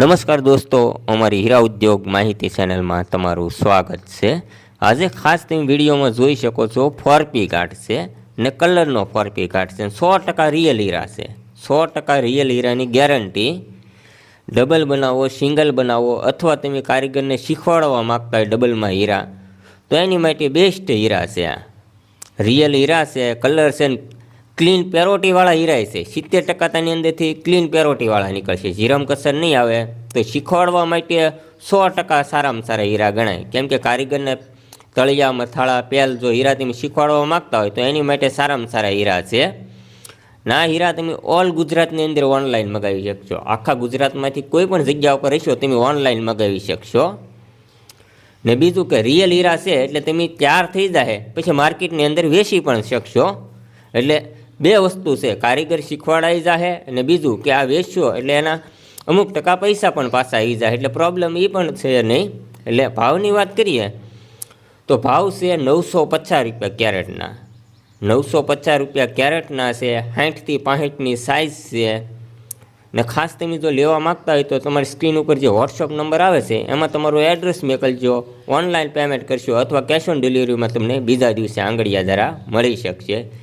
નમસ્કાર દોસ્તો, અમારી હીરા ઉદ્યોગ માહિતી ચેનલમાં તમારું સ્વાગત છે. આજે ખાસ તમે વિડીયોમાં જોઈ શકો છો, ફોરપી ઘાટ છે ને કલરનો ફોરપી ઘાટ છે સો ટકા રિયલ હીરા છે. સો ટકા રિયલ હીરાની ગેરંટી ડબલ બનાવો સિંગલ બનાવો અથવા તમે કારીગરને શીખવાડવા માગતા હોય ડબલમાં હીરા, તો એની માટે બેસ્ટ હીરા છે આ. રિયલ હીરા છે, કલર છે ક્લીન પેરોટીવાળા હીરા છે. સિત્તેર ટકા તેની અંદરથી ક્લીન પેરોટીવાળા નીકળશે. જીરમ કસર નહીં આવે. તો શીખવાડવા માટે સો ટકા સારામાં સારા હીરા ગણાય. કેમ કે કારીગરને તળિયા, મથાળા, પેલ જો હીરા તમે શીખવાડવા માગતા હોય તો એની માટે સારામાં સારા હીરા છે. ના, હીરા તમે ઓલ ગુજરાતની અંદર ઓનલાઈન મગાવી શકશો. આખા ગુજરાતમાંથી કોઈ પણ જગ્યા ઉપર રહેશો તમે ઓનલાઈન મગાવી શકશો. ને બીજું કે રિયલ હીરા છે એટલે તમે તૈયાર થઈ જાય. પછી માર્કેટની અંદર વેચી પણ શકશો. એટલે બે વસ્તુ છે. કારીગર શીખવાડાઈ જાહે અને બીજું કે આ વેચશો એટલે એના અમુક ટકા પૈસા પણ પાછા આવી જાય એટલે પ્રોબ્લેમ એ પણ છે નહીં. એટલે ભાવની વાત કરીએ તો ભાવ છે નવસો પચાસ રૂપિયા કેરેટના. નવસો પચાસ રૂપિયા કેરેટના છે, સાઠથી પાસઠની સાઇઝ છે. ને ખાસ તમે જો લેવા માગતા હોય તો તમારી સ્ક્રીન ઉપર જે વોટ્સઅપ નંબર આવે છે, એમાં તમારું એડ્રેસ મોકલજો ઓનલાઈન પેમેન્ટ કરશો અથવા કેશ ઓન ડિલિવરીમાં તમને બીજા દિવસે આંગળીયા જરા મળી શકશે.